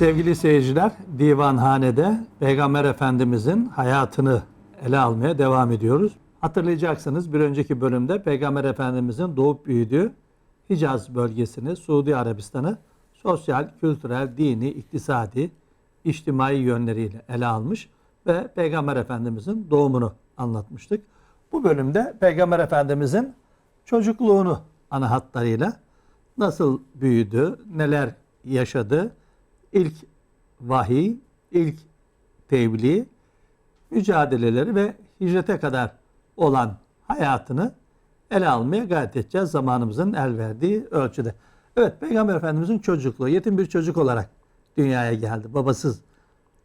Sevgili seyirciler, Divanhane'de Peygamber Efendimizin hayatını ele almaya devam ediyoruz. Hatırlayacaksınız bir önceki bölümde Peygamber Efendimizin doğup büyüdüğü Hicaz bölgesini, Suudi Arabistan'ı sosyal, kültürel, dini, iktisadi, içtimai yönleriyle ele almış ve Peygamber Efendimizin doğumunu anlatmıştık. Bu bölümde Peygamber Efendimizin çocukluğunu ana hatlarıyla nasıl büyüdü, neler yaşadı, ilk vahiy, ilk tebliğ, mücadeleleri ve hicrete kadar olan hayatını ele almaya gayret edeceğiz zamanımızın el verdiği ölçüde. Evet Peygamber Efendimizin çocukluğu yetim bir çocuk olarak dünyaya geldi. Babasız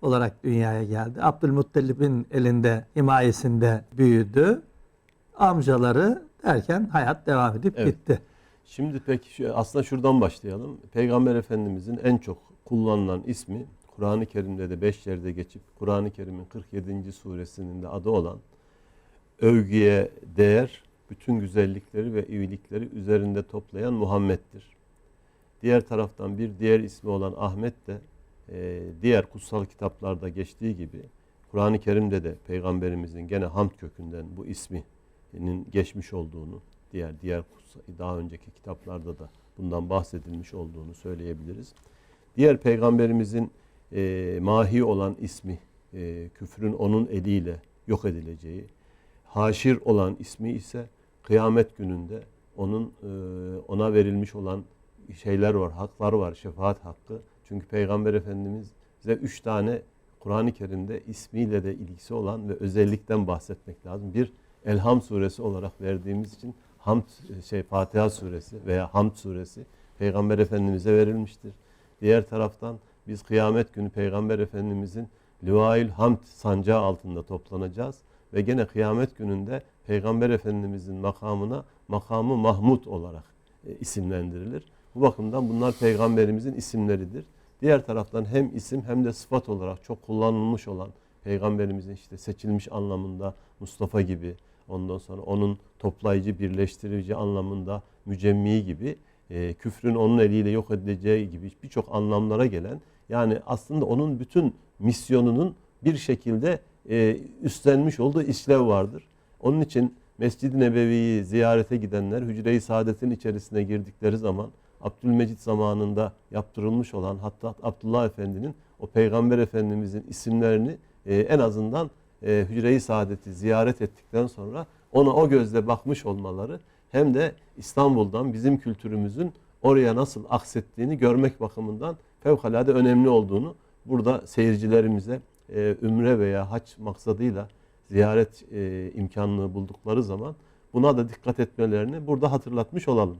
olarak dünyaya geldi. Abdülmuttalib'in elinde, himayesinde büyüdü. Amcaları derken hayat devam edip Evet. gitti. Şimdi peki aslında şuradan başlayalım. Peygamber Efendimizin en çok kullanılan ismi Kur'an-ı Kerim'de de 5 yerde geçip Kur'an-ı Kerim'in 47. suresinin de adı olan övgüye değer bütün güzellikleri ve iyilikleri üzerinde toplayan Muhammed'dir. Diğer taraftan bir diğer ismi olan Ahmet de e, diğer kutsal kitaplarda geçtiği gibi Kur'an-ı Kerim'de de peygamberimizin gene hamd kökünden bu isminin geçmiş olduğunu diğer diğer kutsal- daha önceki kitaplarda da bundan bahsedilmiş olduğunu söyleyebiliriz. Diğer peygamberimizin e, mahi olan ismi e, küfrün onun eliyle yok edileceği, haşir olan ismi ise kıyamet gününde onun e, ona verilmiş olan şeyler var, haklar var, şefaat hakkı. Çünkü Peygamber Efendimiz bize üç tane Kur'an-ı Kerim'de ismiyle de ilgisi olan ve özellikten bahsetmek lazım. Bir Elham suresi olarak verdiğimiz için Hamd şey Fatiha suresi veya Hamd suresi Peygamber Efendimize verilmiştir. Diğer taraftan biz kıyamet günü Peygamber Efendimizin Livail Hamd sancağı altında toplanacağız ve gene kıyamet gününde Peygamber Efendimizin makamına makamı Mahmud olarak e, isimlendirilir. Bu bakımdan bunlar peygamberimizin isimleridir. Diğer taraftan hem isim hem de sıfat olarak çok kullanılmış olan peygamberimizin işte seçilmiş anlamında Mustafa gibi ondan sonra onun toplayıcı birleştirici anlamında mücemmi gibi e, küfrün onun eliyle yok edileceği gibi birçok anlamlara gelen yani aslında onun bütün misyonunun bir şekilde e, üstlenmiş olduğu işlev vardır. Onun için Mescid-i Nebevi'yi ziyarete gidenler Hücre-i Saadet'in içerisine girdikleri zaman Abdülmecit zamanında yaptırılmış olan hatta Abdullah Efendi'nin o Peygamber Efendimizin isimlerini e, en azından e, Hücre-i Saadet'i ziyaret ettikten sonra ona o gözle bakmış olmaları hem de İstanbul'dan bizim kültürümüzün oraya nasıl aksettiğini görmek bakımından fevkalade önemli olduğunu burada seyircilerimize e, ümre veya haç maksadıyla ziyaret e, imkanını buldukları zaman buna da dikkat etmelerini burada hatırlatmış olalım.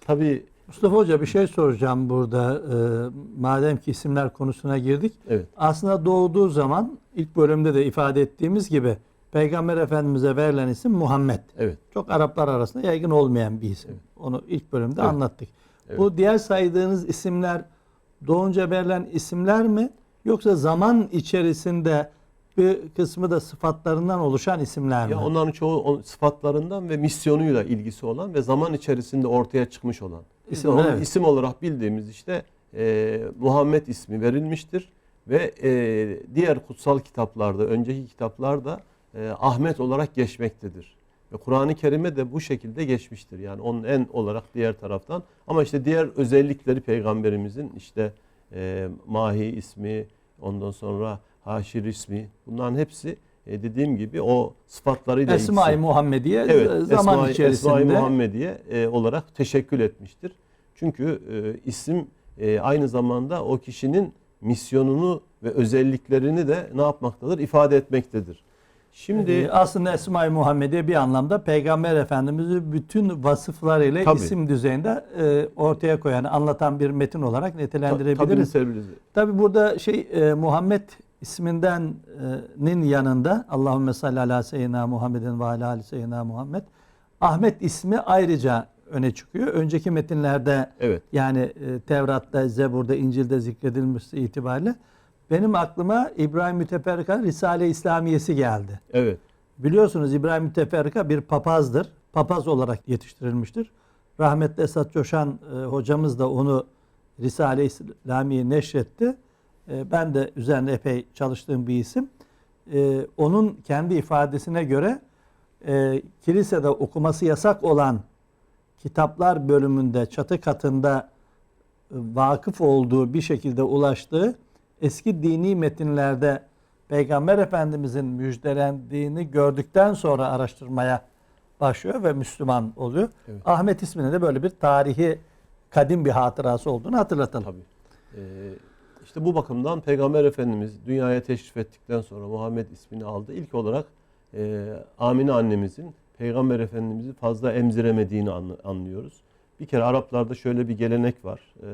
Tabii Mustafa Hoca bir şey soracağım burada. Ee, madem ki isimler konusuna girdik. evet Aslında doğduğu zaman ilk bölümde de ifade ettiğimiz gibi Peygamber Efendimiz'e verilen isim Muhammed. evet Çok Araplar arasında yaygın olmayan bir isim. Evet. Onu ilk bölümde Evet. anlattık. Evet. Bu diğer saydığınız isimler doğunca verilen isimler mi? Yoksa zaman içerisinde bir kısmı da sıfatlarından oluşan isimler mi? Ya onların çoğu sıfatlarından ve misyonuyla ilgisi olan ve zaman içerisinde ortaya çıkmış olan. İsim, evet. isim olarak bildiğimiz işte e, Muhammed ismi verilmiştir ve e, diğer kutsal kitaplarda, önceki kitaplarda e, Ahmet olarak geçmektedir. Ve Kur'an-ı Kerim'e de bu şekilde geçmiştir. Yani onun en olarak diğer taraftan. Ama işte diğer özellikleri peygamberimizin işte e, Mahi ismi, ondan sonra Haşir ismi bunların hepsi e, dediğim gibi o sıfatlarıyla Esma-i Muhammediye Evet, zaman Esma-i- içerisinde Esma-i Muhammediye e, olarak teşekkül etmiştir. Çünkü e, isim e, aynı zamanda o kişinin misyonunu ve özelliklerini de ne yapmaktadır? İfade etmektedir. Şimdi Ee, aslında Esma-i Muhammediye bir anlamda Peygamber Efendimiz'i bütün vasıflarıyla Tabii. isim düzeyinde e, ortaya koyan, anlatan bir metin olarak tabii nitelendirebiliriz. nitelendirebiliriz. Tabi burada şey e, Muhammed ismindenin yanında Allahümme salli ala seyyidina Muhammedin ve ala ali seyyidina Muhammed Ahmet ismi ayrıca öne çıkıyor. Önceki metinlerde Evet. yani e, Tevrat'ta, Zebur'da, İncil'de zikredilmesi itibariyle benim aklıma İbrahim Müteferrika Risale-i İslamiyesi geldi. Evet. Biliyorsunuz İbrahim Müteferrika bir papazdır. Papaz olarak yetiştirilmiştir. Rahmetli Esat Coşan e, hocamız da onu Risale-i İslamiye neşretti. e, ben de üzerinde epey çalıştığım bir isim. E, onun kendi ifadesine göre e, kilisede okuması yasak olan kitaplar bölümünde çatı katında vakıf olduğu bir şekilde ulaştığı eski dini metinlerde Peygamber Efendimizin müjdelendiğini gördükten sonra araştırmaya başlıyor ve Müslüman oluyor. Evet. Ahmet isminin de böyle bir tarihi kadim bir hatırası olduğunu hatırlatalım. Tabii. Ee, işte bu bakımdan Peygamber Efendimiz dünyaya teşrif ettikten sonra Muhammed ismini aldı. İlk olarak e, Amine annemizin Peygamber Efendimiz'i fazla emziremediğini anlı- anlıyoruz. Bir kere Araplarda şöyle bir gelenek var. Ee,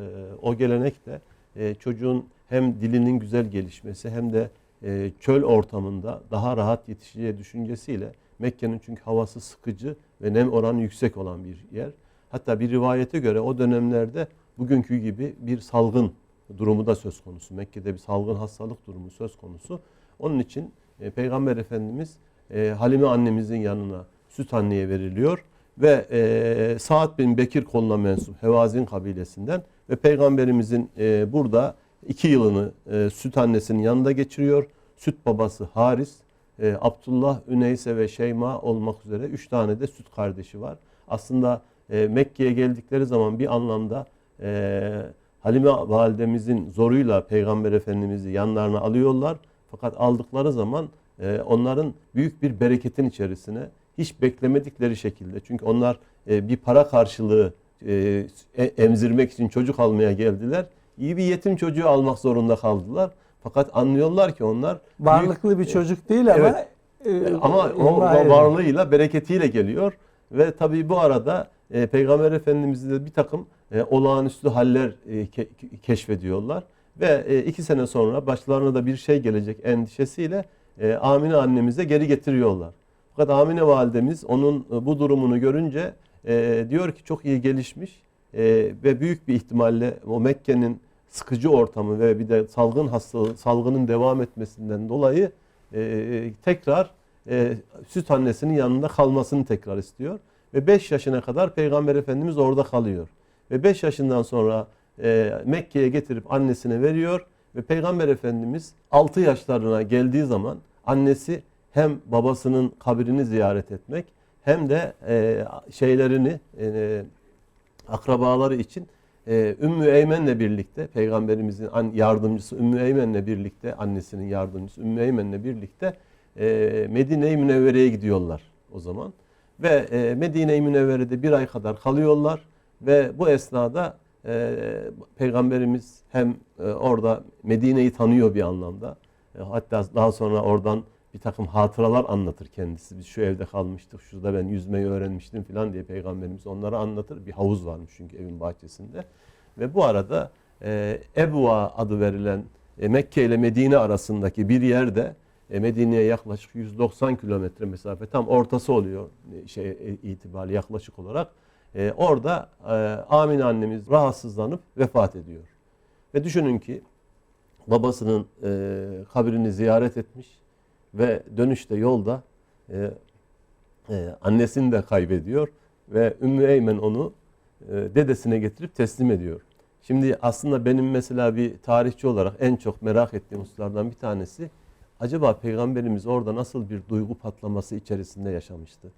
o gelenek de e, çocuğun hem dilinin güzel gelişmesi hem de e, çöl ortamında daha rahat yetişeceği düşüncesiyle Mekke'nin çünkü havası sıkıcı ve nem oranı yüksek olan bir yer. Hatta bir rivayete göre o dönemlerde bugünkü gibi bir salgın durumu da söz konusu. Mekke'de bir salgın hastalık durumu söz konusu. Onun için e, Peygamber Efendimiz e, Halime annemizin yanına süt anneye veriliyor ve e, Sa'd bin Bekir koluna mensup Hevazin kabilesinden ve Peygamberimizin e, burada iki yılını e, süt annesinin yanında geçiriyor. Süt babası Haris, e, Abdullah, Üneyse ve Şeyma olmak üzere üç tane de süt kardeşi var. Aslında e, Mekke'ye geldikleri zaman bir anlamda e, Halime validemizin zoruyla Peygamber Efendimiz'i yanlarına alıyorlar. Fakat aldıkları zaman e, onların büyük bir bereketin içerisine hiç beklemedikleri şekilde. Çünkü onlar e, bir para karşılığı e, emzirmek için çocuk almaya geldiler. İyi bir yetim çocuğu almak zorunda kaldılar. Fakat anlıyorlar ki onlar büyük- Varlıklı bir çocuk değil ama Evet. e, ama o, varlığıyla, bereketiyle geliyor. Ve tabii bu arada e, Peygamber Efendimiz'de de bir takım e, olağanüstü haller e, ke- keşfediyorlar. Ve e, iki sene sonra başlarına da bir şey gelecek endişesiyle e, Amine annemize geri getiriyorlar. Fakat Amine validemiz onun e, bu durumunu görünce e, diyor ki çok iyi gelişmiş e, ve büyük bir ihtimalle o Mekke'nin sıkıcı ortamı ve bir de salgın hastalığı, salgının devam etmesinden dolayı e, tekrar e, süt annesinin yanında kalmasını tekrar istiyor. Ve 5 yaşına kadar Peygamber Efendimiz orada kalıyor. Ve 5 yaşından sonra e, Mekke'ye getirip annesine veriyor. Ve Peygamber Efendimiz 6 yaşlarına geldiği zaman annesi hem babasının kabrini ziyaret etmek hem de e, şeylerini e, akrabaları için e, Ümmü Eymen'le birlikte Peygamberimizin yardımcısı Ümmü Eymen'le birlikte annesinin yardımcısı Ümmü Eymen'le birlikte e, Medine-i Münevvere'ye gidiyorlar o zaman. Ve e, Medine-i Münevvere'de bir ay kadar kalıyorlar ve bu esnada e, Peygamberimiz hem e, orada Medine'yi tanıyor bir anlamda. E, hatta daha sonra oradan bir takım hatıralar anlatır kendisi. Biz şu evde kalmıştık, şurada ben yüzmeyi öğrenmiştim falan diye Peygamberimiz onlara anlatır. Bir havuz varmış çünkü evin bahçesinde. Ve bu arada e, Ebva adı verilen e, Mekke ile Medine arasındaki bir yerde e, Medine'ye yaklaşık 190 kilometre mesafe tam ortası oluyor e, şey e, itibariyle yaklaşık olarak. E, orada e, Amine annemiz rahatsızlanıp vefat ediyor. Ve düşünün ki babasının e, kabrini ziyaret etmiş ve dönüşte yolda e, e, annesini de kaybediyor ve Ümmü Eymen onu e, dedesine getirip teslim ediyor. Şimdi aslında benim mesela bir tarihçi olarak en çok merak ettiğim hususlardan bir tanesi acaba peygamberimiz orada nasıl bir duygu patlaması içerisinde yaşamıştı?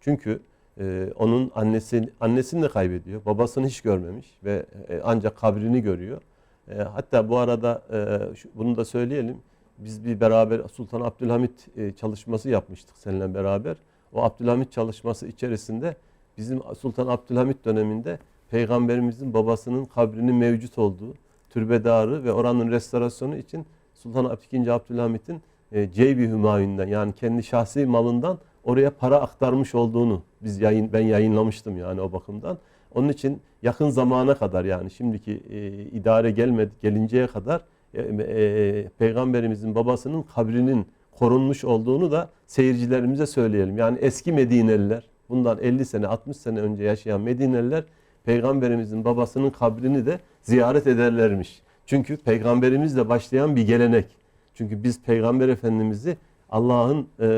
Çünkü e, onun annesi annesini de kaybediyor. Babasını hiç görmemiş ve e, ancak kabrini görüyor. E, hatta bu arada e, şu- bunu da söyleyelim. Biz bir beraber Sultan Abdülhamit e, çalışması yapmıştık seninle beraber. O Abdülhamit çalışması içerisinde bizim Sultan Abdülhamit döneminde Peygamberimizin babasının kabrinin mevcut olduğu türbedarı ve oranın restorasyonu için Sultan II. Abdülhamit'in e, Ceybi Hümayun'dan yani kendi şahsi malından oraya para aktarmış olduğunu biz yayın ben yayınlamıştım yani o bakımdan. Onun için yakın zamana kadar yani şimdiki e, idare gelmedi gelinceye kadar e, e, peygamberimizin babasının kabrinin korunmuş olduğunu da seyircilerimize söyleyelim. Yani eski Medineliler bundan 50 sene 60 sene önce yaşayan Medineliler peygamberimizin babasının kabrini de ziyaret ederlermiş. Çünkü peygamberimizle başlayan bir gelenek. Çünkü biz peygamber efendimizi Allah'ın e,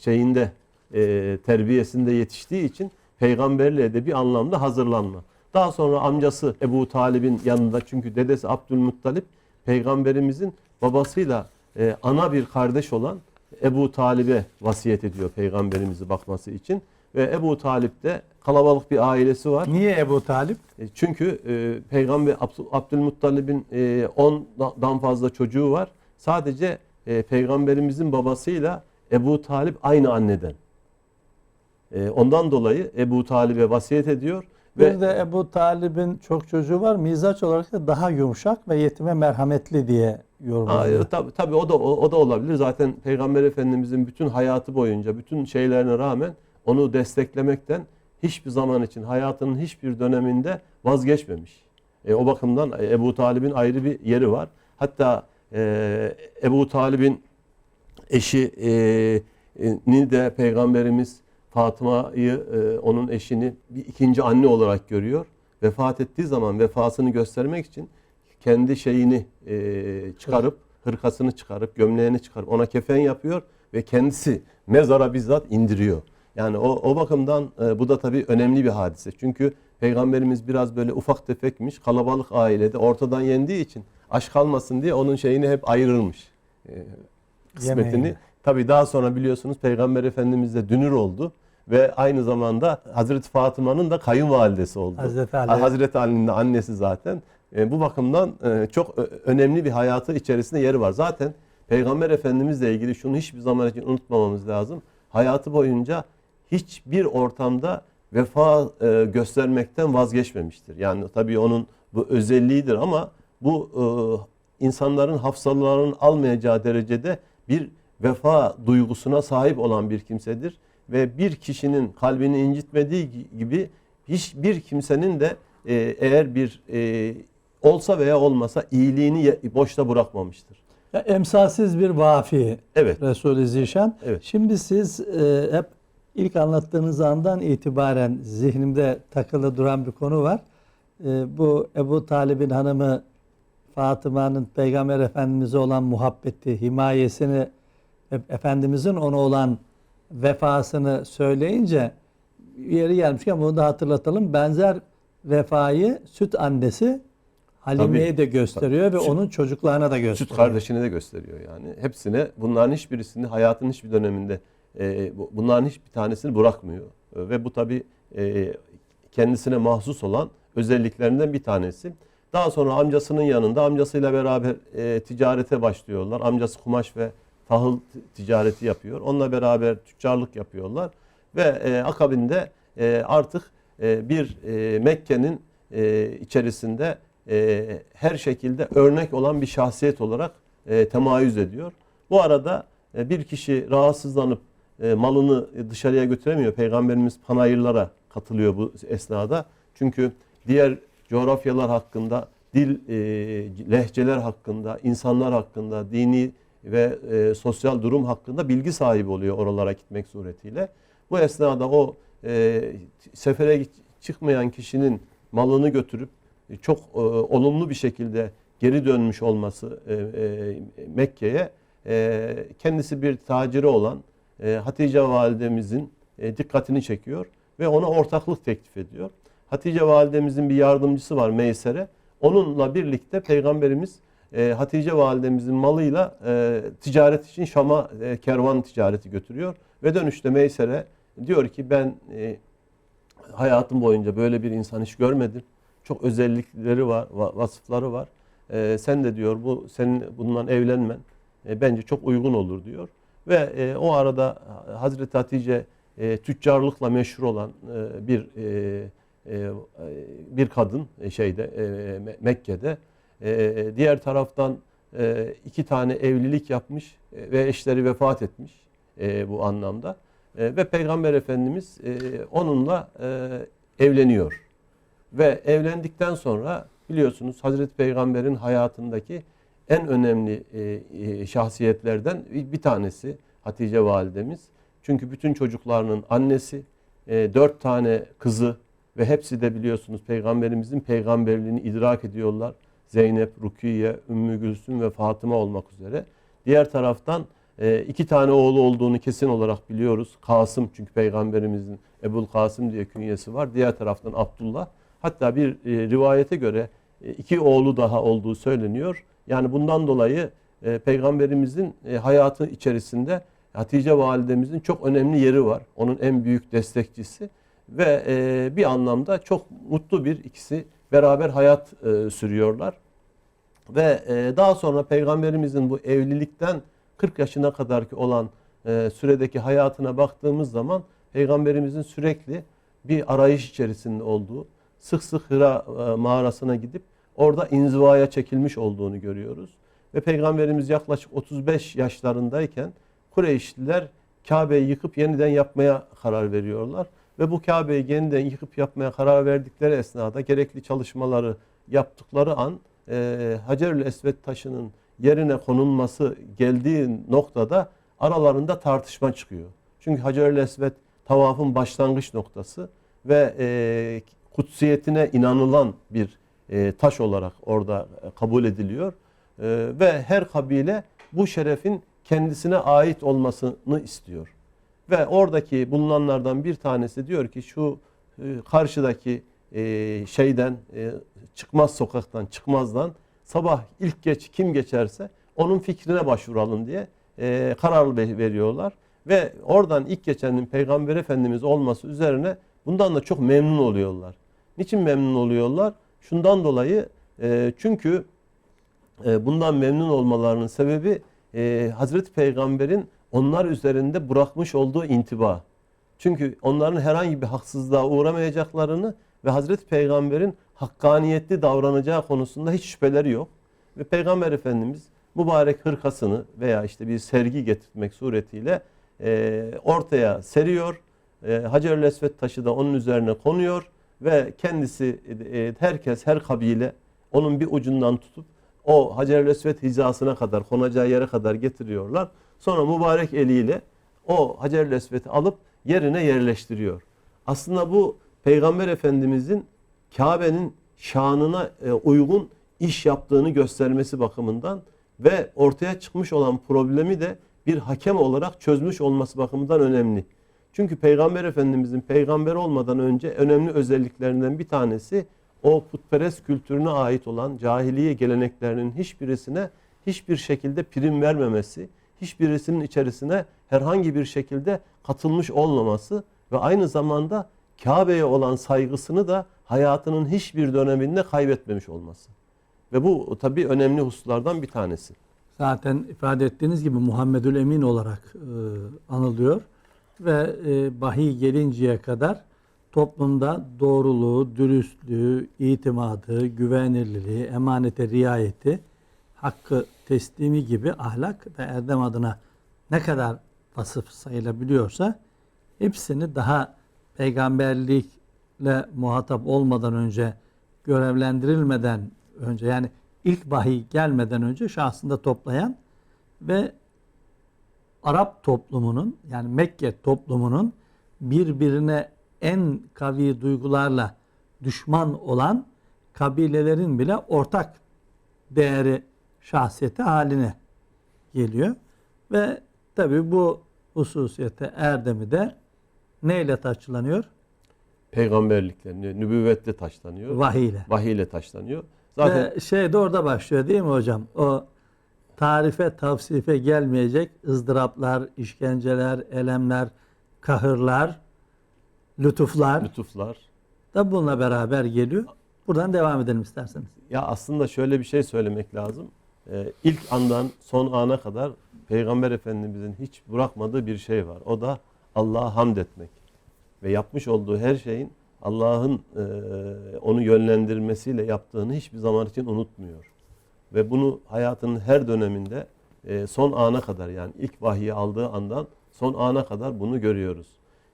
şeyinde e, terbiyesinde yetiştiği için peygamberliğe de bir anlamda hazırlanma. Daha sonra amcası Ebu Talib'in yanında çünkü dedesi Abdülmuttalip peygamberimizin babasıyla e, ana bir kardeş olan Ebu Talib'e vasiyet ediyor peygamberimizi bakması için. Ve Ebu Talip'te kalabalık bir ailesi var. Niye Ebu Talip? E, Çünkü e, Peygamber Abd- Abdülmuttalib'in e, 10'dan fazla çocuğu var. Sadece e, Peygamberimizin babasıyla Ebu Talip aynı anneden. E, ondan dolayı Ebu Talib'e vasiyet ediyor. Bir Ve de Ebu Talib'in çok çocuğu var. Mizaç olarak da daha yumuşak ve yetime merhametli diye yorumlanıyor. tabii, tabii o da o, o da olabilir. Zaten Peygamber Efendimizin bütün hayatı boyunca, bütün şeylerine rağmen onu desteklemekten hiçbir zaman için hayatının hiçbir döneminde vazgeçmemiş. E, o bakımdan Ebu Talib'in ayrı bir yeri var. Hatta e, Ebu Talib'in eşi e, ni de Peygamberimiz Fatıma'yı, e, onun eşini bir ikinci anne olarak görüyor. Vefat ettiği zaman vefasını göstermek için kendi şeyini e, çıkarıp, hırkasını çıkarıp, gömleğini çıkarıp ona kefen yapıyor ve kendisi mezara bizzat indiriyor. Yani o, o bakımdan e, bu da tabii önemli bir hadise. Çünkü Peygamberimiz biraz böyle ufak tefekmiş, kalabalık ailede ortadan yendiği için aç kalmasın diye onun şeyini hep ayırırmış. E, kısmetini. Yemeğini. Tabii daha sonra biliyorsunuz Peygamber Efendimiz de dünür oldu ve aynı zamanda Hazreti Fatıma'nın da kayınvalidesi oldu. Hazreti Ali. Hazreti Ali'nin de annesi zaten. E, bu bakımdan e, çok ö- önemli bir hayatı içerisinde yeri var. Zaten Peygamber Efendimizle ilgili şunu hiçbir zaman için unutmamamız lazım. Hayatı boyunca hiçbir ortamda vefa e, göstermekten vazgeçmemiştir. Yani tabii onun bu özelliğidir ama bu e, insanların hafsalarının almayacağı derecede bir vefa duygusuna sahip olan bir kimsedir. Ve bir kişinin kalbini incitmediği gibi hiçbir kimsenin de e, eğer bir e, olsa veya olmasa iyiliğini boşta bırakmamıştır. Ya, emsalsiz bir vafi Evet. Resul-i Zişan. Evet. Şimdi siz e, hep ilk anlattığınız andan itibaren zihnimde takılı duran bir konu var. E, bu Ebu Talib'in hanımı Fatıma'nın Peygamber Efendimiz'e olan muhabbeti, himayesini, e- Efendimiz'in ona olan vefasını söyleyince yeri gelmişken bunu da hatırlatalım. Benzer vefayı süt annesi Halime'ye de gösteriyor ve Süt- onun çocuklarına da gösteriyor. Süt kardeşine de gösteriyor yani. Hepsine bunların hiçbirisini hayatın hiçbir döneminde e, bu- bunların hiçbir tanesini bırakmıyor. E, ve bu tabi kendisine mahsus olan özelliklerinden bir tanesi. Daha sonra amcasının yanında amcasıyla beraber e, ticarete başlıyorlar. Amcası kumaş ve tahıl ticareti yapıyor. Onunla beraber tüccarlık yapıyorlar. Ve e, akabinde e, artık e, bir e, Mekke'nin e, içerisinde e, her şekilde örnek olan bir şahsiyet olarak e, temayüz ediyor. Bu arada e, bir kişi rahatsızlanıp e, malını dışarıya götüremiyor. Peygamberimiz panayırlara katılıyor bu esnada. Çünkü diğer coğrafyalar hakkında, dil, e, lehçeler hakkında, insanlar hakkında, dini ve e, sosyal durum hakkında bilgi sahibi oluyor oralara gitmek suretiyle. Bu esnada o e, sefere çıkmayan kişinin malını götürüp e, çok e, olumlu bir şekilde geri dönmüş olması e, e, Mekke'ye e, kendisi bir taciri olan e, Hatice validemizin e, dikkatini çekiyor ve ona ortaklık teklif ediyor. Hatice validemizin bir yardımcısı var Meysere. Onunla birlikte peygamberimiz e, Hatice validemizin malıyla e, ticaret için Şam'a e, kervan ticareti götürüyor ve dönüşte Meysere diyor ki ben e, hayatım boyunca böyle bir insan hiç görmedim. Çok özellikleri var, va- vasıfları var. E, sen de diyor bu senin bundan evlenmen e, bence çok uygun olur diyor. Ve e, o arada Hazreti Hatice e, tüccarlıkla meşhur olan e, bir e, e, bir kadın e, şeyde e, Me- Mekke'de. E, diğer taraftan e, iki tane evlilik yapmış e, ve eşleri vefat etmiş bu anlamda. Ve Peygamber Efendimiz onunla evleniyor. Ve evlendikten sonra biliyorsunuz Hazreti Peygamber'in hayatındaki en önemli şahsiyetlerden bir tanesi Hatice validemiz. Çünkü bütün çocuklarının annesi, dört tane kızı ve hepsi de biliyorsunuz Peygamberimizin peygamberliğini idrak ediyorlar. Zeynep, Rukiye, Ümmü Gülsüm ve Fatıma olmak üzere. Diğer taraftan e, iki tane oğlu olduğunu kesin olarak biliyoruz. Kasım çünkü peygamberimizin Ebul Kasım diye künyesi var. Diğer taraftan Abdullah. Hatta bir e, rivayete göre e, iki oğlu daha olduğu söyleniyor. Yani bundan dolayı peygamberimizin hayatı içerisinde Hatice validemizin çok önemli yeri var. Onun en büyük destekçisi ve bir anlamda çok mutlu bir ikisi beraber hayat sürüyorlar. Ve e, daha sonra peygamberimizin bu evlilikten 40 yaşına kadarki olan e, süredeki hayatına baktığımız zaman peygamberimizin sürekli bir arayış içerisinde olduğu, sık sık Hira e, mağarasına gidip orada inzivaya çekilmiş olduğunu görüyoruz. Ve peygamberimiz yaklaşık 35 yaşlarındayken Kureyşliler Kabe'yi yıkıp yeniden yapmaya karar veriyorlar. Ve bu Kabe'yi yeniden yıkıp yapmaya karar verdikleri esnada gerekli çalışmaları yaptıkları an e, Hacerül Esved taşının yerine konulması geldiği noktada aralarında tartışma çıkıyor. Çünkü Hacerül Esved tavafın başlangıç noktası ve e, kutsiyetine inanılan bir e, taş olarak orada e, kabul ediliyor. E, ve her kabile bu şerefin kendisine ait olmasını istiyor. Ve oradaki bulunanlardan bir tanesi diyor ki şu e, karşıdaki e, şeyden e, çıkmaz sokaktan çıkmazdan sabah ilk geç kim geçerse onun fikrine başvuralım diye e, karar ve- veriyorlar. Ve oradan ilk geçenin Peygamber Efendimiz olması üzerine bundan da çok memnun oluyorlar. Niçin memnun oluyorlar? Şundan dolayı e, çünkü e, bundan memnun olmalarının sebebi e, Hazreti Peygamber'in onlar üzerinde bırakmış olduğu intiba. Çünkü onların herhangi bir haksızlığa uğramayacaklarını ve Hazreti Peygamber'in hakkaniyetli davranacağı konusunda hiç şüpheleri yok. Ve Peygamber Efendimiz mübarek hırkasını veya işte bir sergi getirmek suretiyle e, ortaya seriyor. E, Hacer-ül Esved taşı da onun üzerine konuyor ve kendisi e, herkes her kabile onun bir ucundan tutup o Hacer-ül Esved hizasına kadar konacağı yere kadar getiriyorlar. Sonra mübarek eliyle o Hacer-ül Esved'i alıp yerine yerleştiriyor. Aslında bu Peygamber Efendimizin Kabe'nin şanına e, uygun iş yaptığını göstermesi bakımından ve ortaya çıkmış olan problemi de bir hakem olarak çözmüş olması bakımından önemli. Çünkü Peygamber Efendimizin peygamber olmadan önce önemli özelliklerinden bir tanesi o putperest kültürüne ait olan cahiliye geleneklerinin hiçbirisine hiçbir şekilde prim vermemesi, hiçbirisinin içerisine herhangi bir şekilde katılmış olmaması ve aynı zamanda Kabe'ye olan saygısını da hayatının hiçbir döneminde kaybetmemiş olması. Ve bu tabii önemli hususlardan bir tanesi. Zaten ifade ettiğiniz gibi Muhammedül Emin olarak e, anılıyor ve e, vahiy gelinceye kadar toplumda doğruluğu, dürüstlüğü, itimadı, güvenilirliği, emanete riayeti, hakkı teslimi gibi ahlak ve erdem adına ne kadar vasıf sayılabiliyorsa hepsini daha peygamberlikle muhatap olmadan önce görevlendirilmeden önce yani ilk vahiy gelmeden önce şahsında toplayan ve Arap toplumunun yani Mekke toplumunun birbirine en kavi duygularla düşman olan kabilelerin bile ortak değeri şahsiyeti haline geliyor. Ve tabi bu hususiyete erdemi de neyle taçlanıyor? Peygamberlikle, nü- nübüvvetle taşlanıyor. Vahiy ile. Vahiyle taşlanıyor. Zaten Ve şey de orada başlıyor değil mi hocam? O tarife, tavsife gelmeyecek ızdıraplar, işkenceler, elemler, kahırlar, lütuflar lütuflar. da bununla beraber geliyor. Buradan devam edelim isterseniz. Ya aslında şöyle bir şey söylemek lazım. Ee, ilk andan son ana kadar Peygamber Efendimizin hiç bırakmadığı bir şey var. O da Allah'a hamd etmek. Ve yapmış olduğu her şeyin Allah'ın e, onu yönlendirmesiyle yaptığını hiçbir zaman için unutmuyor. Ve bunu hayatının her döneminde e, son ana kadar yani ilk vahiyi aldığı andan son ana kadar bunu görüyoruz.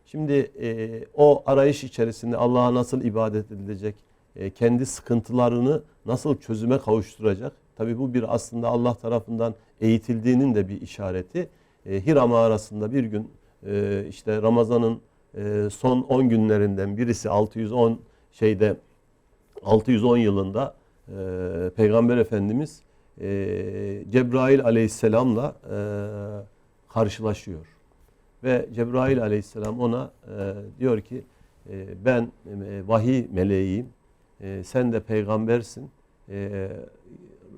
Şimdi e, o arayış içerisinde Allah'a nasıl ibadet edilecek, e, kendi sıkıntılarını nasıl çözüme kavuşturacak? Tabi bu bir aslında Allah tarafından eğitildiğinin de bir işareti. E, Hira mağarasında bir gün e, işte Ramazan'ın e, son 10 günlerinden birisi 610 şeyde 610 yılında e, Peygamber Efendimiz e, Cebrail aleyhisselamla karşılaşıyor. Ve Cebrail aleyhisselam ona diyor ki ben e, vahiy meleğiyim, sen de peygambersin.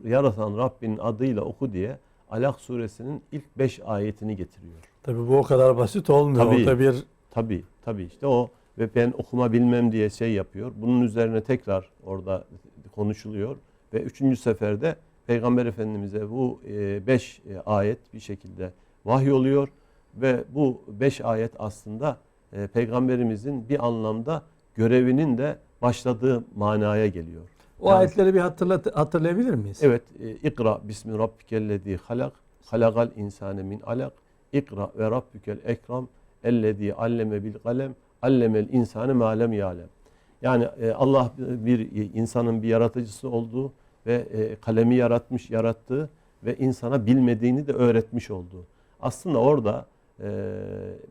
Yaratan Rabbinin adıyla oku diye Alak suresinin ilk 5 ayetini getiriyor. Tabii bu o kadar basit olmuyor. Tabii. Orada bir Tabii tabii işte o ve ben okuma bilmem diye şey yapıyor. Bunun üzerine tekrar orada konuşuluyor ve üçüncü seferde Peygamber Efendimiz'e bu e, beş e, ayet bir şekilde vahiy oluyor ve bu beş ayet aslında e, Peygamberimizin bir anlamda görevinin de başladığı manaya geliyor. o Yani- ayetleri bir hatırlat hatırlayabilir miyiz? Evet, ikra bismi rabbikellezi halak, halakal insane min alak, ikra ve rabbukel ekram, ellezi alleme bil kalem, allemel insane ma lem ya'lem. Yani e, Allah bir insanın bir yaratıcısı olduğu ve e, kalemi yaratmış, yarattığı ve insana bilmediğini de öğretmiş olduğu. Aslında orada e,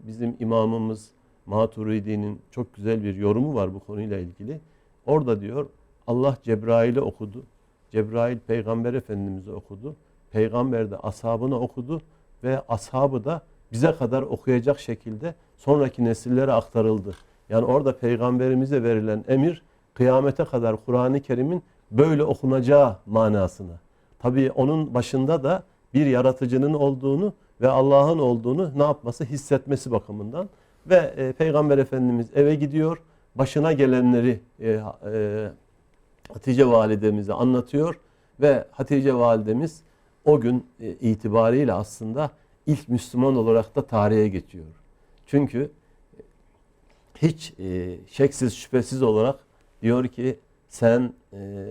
bizim imamımız Maturidi'nin çok güzel bir yorumu var bu konuyla ilgili. Orada diyor Allah Cebrail'e okudu. Cebrail Peygamber Efendimiz'e okudu. Peygamber de ashabına okudu ve ashabı da bize kadar okuyacak şekilde sonraki nesillere aktarıldı. Yani orada peygamberimize verilen emir kıyamete kadar Kur'an-ı Kerim'in böyle okunacağı manasına. Tabii onun başında da bir yaratıcının olduğunu ve Allah'ın olduğunu ne yapması hissetmesi bakımından ve e, Peygamber Efendimiz eve gidiyor. Başına gelenleri e, e, Hatice validemize anlatıyor ve Hatice validemiz o gün e, itibariyle aslında ilk Müslüman olarak da tarihe geçiyor. Çünkü hiç e, şeksiz şüphesiz olarak diyor ki sen e,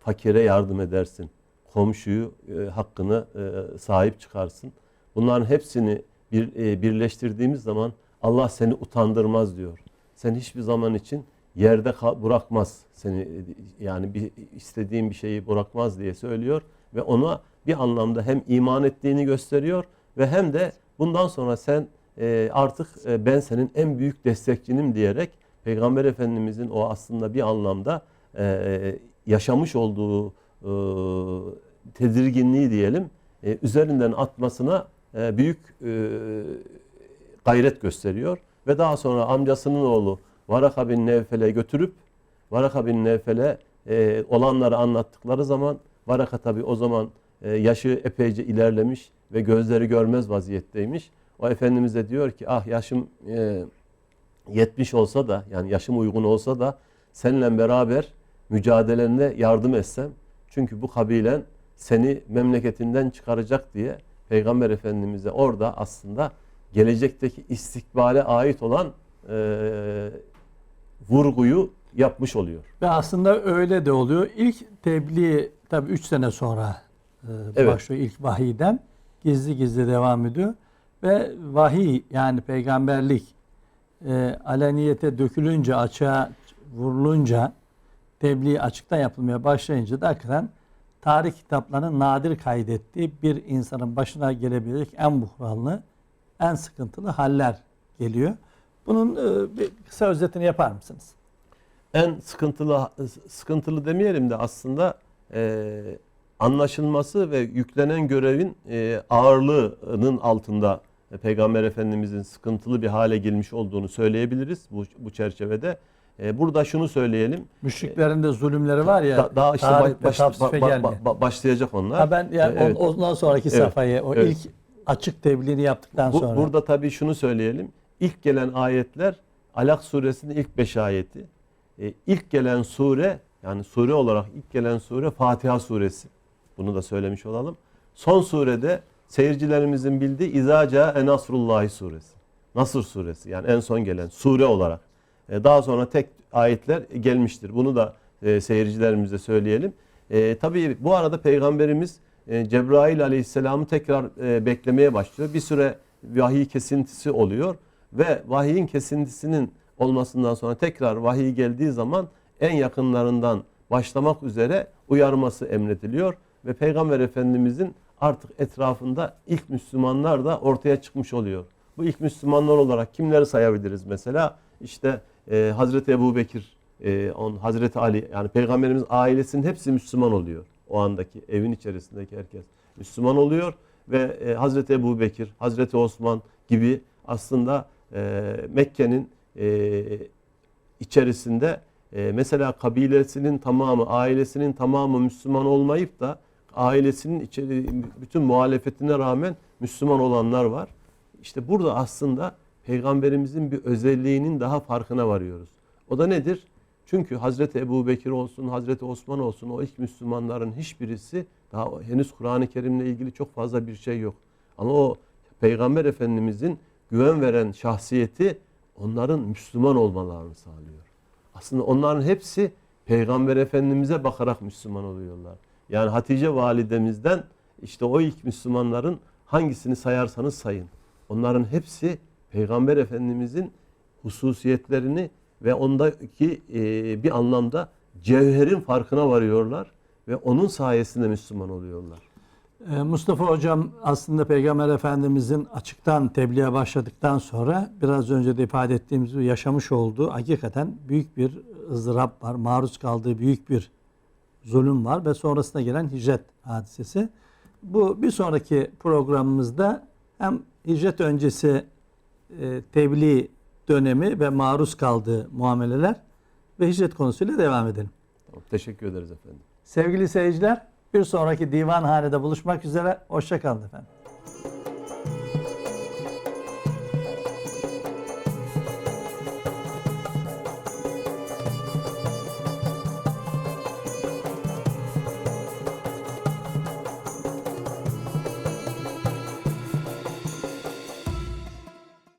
fakire yardım edersin. Komşuyu e, hakkını e, sahip çıkarsın. Bunların hepsini bir, e, birleştirdiğimiz zaman Allah seni utandırmaz diyor. Sen hiçbir zaman için yerde bırakmaz seni e, yani bir istediğin bir şeyi bırakmaz diye söylüyor ve ona bir anlamda hem iman ettiğini gösteriyor ve hem de bundan sonra sen e, artık e, ben senin en büyük destekçinim diyerek Peygamber Efendimizin o aslında bir anlamda e, yaşamış olduğu e, tedirginliği diyelim e, üzerinden atmasına e, büyük e, gayret gösteriyor. Ve daha sonra amcasının oğlu Varaka bin Nevfel'e götürüp Varaka bin Nevfel'e e, olanları anlattıkları zaman Varaka tabi o zaman e, yaşı epeyce ilerlemiş ve gözleri görmez vaziyetteymiş. O Efendimiz de diyor ki ah yaşım e, 70 olsa da yani yaşım uygun olsa da seninle beraber mücadelende yardım etsem. Çünkü bu kabilen seni memleketinden çıkaracak diye Peygamber Efendimiz'e orada aslında gelecekteki istikbale ait olan e, vurguyu yapmış oluyor. Ve aslında öyle de oluyor. İlk tebliğ tabii 3 sene sonra e, Evet. başlıyor ilk vahiyden. Gizli gizli devam ediyor. Ve vahiy yani peygamberlik e, aleniyete dökülünce, açığa vurulunca, tebliğ açıktan yapılmaya başlayınca da hakikaten tarih kitaplarının nadir kaydettiği bir insanın başına gelebilecek en buhranlı, en sıkıntılı haller geliyor. Bunun e, bir kısa özetini yapar mısınız? en sıkıntılı sıkıntılı demeyelim de aslında e, anlaşılması ve yüklenen görevin e, ağırlığının altında e, Peygamber Efendimizin sıkıntılı bir hale gelmiş olduğunu söyleyebiliriz bu, bu çerçevede. E, burada şunu söyleyelim. Müşriklerin de zulümleri var ya. Da- daha işte tarihte baş- tavsife ba- ba- ba- başlayacak onlar. Ha ben yani E, evet. on- ondan sonraki Evet, safhayı, o evet. ilk açık tebliğini yaptıktan Bu- sonra. Burada tabii şunu söyleyelim. İlk gelen ayetler Alak suresinin ilk beş ayeti. E, ilk gelen sure yani sure olarak ilk gelen sure Fatiha suresi. Bunu da söylemiş olalım. Son surede seyircilerimizin bildiği İzaca Enasrullahi suresi. Nasır suresi yani en son gelen sure olarak. E, daha sonra tek ayetler gelmiştir. Bunu da e, seyircilerimize söyleyelim. E, tabii bu arada Peygamberimiz e, Cebrail aleyhisselamı tekrar beklemeye başlıyor. Bir süre vahiy kesintisi oluyor ve vahiyin kesintisinin olmasından sonra tekrar vahiy geldiği zaman en yakınlarından başlamak üzere uyarması emrediliyor ve Peygamber Efendimizin artık etrafında ilk Müslümanlar da ortaya çıkmış oluyor. Bu ilk Müslümanlar olarak kimleri sayabiliriz mesela? İşte e, Hazreti Ebu Bekir, e, on, Hazreti Ali yani Peygamberimiz ailesinin hepsi Müslüman oluyor. O andaki evin içerisindeki herkes Müslüman oluyor ve e, Hazreti Ebu Bekir, Hazreti Osman gibi aslında e, Mekke'nin e, içerisinde e, mesela kabilesinin tamamı, ailesinin tamamı Müslüman olmayıp da ailesinin içeri bütün muhalefetine rağmen Müslüman olanlar var. İşte burada aslında peygamberimizin bir özelliğinin daha farkına varıyoruz. O da nedir? Çünkü Hazreti Ebu Bekir olsun, Hazreti Osman olsun o ilk Müslümanların hiçbirisi daha henüz Kur'an-ı Kerim'le ilgili çok fazla bir şey yok. Ama o Peygamber Efendimizin güven veren şahsiyeti onların Müslüman olmalarını sağlıyor. Aslında onların hepsi Peygamber Efendimiz'e bakarak Müslüman oluyorlar. Yani Hatice validemizden işte o ilk Müslümanların hangisini sayarsanız sayın. Onların hepsi Peygamber Efendimizin hususiyetlerini ve ondaki e, bir anlamda cevherin farkına varıyorlar ve onun sayesinde Müslüman oluyorlar. Ee, Mustafa Hocam aslında Peygamber Efendimizin açıktan tebliğe başladıktan sonra biraz önce de ifade ettiğimiz gibi yaşamış olduğu hakikaten büyük bir ızdırap var. Maruz kaldığı büyük bir zulüm var ve sonrasında gelen hicret hadisesi. Bu bir sonraki programımızda hem hicret öncesi e, tebliğ dönemi ve maruz kaldığı muameleler ve hicret konusuyla devam edelim. Tamam, teşekkür ederiz efendim. Sevgili seyirciler, bir sonraki divanhanede buluşmak üzere. Hoşçakalın efendim.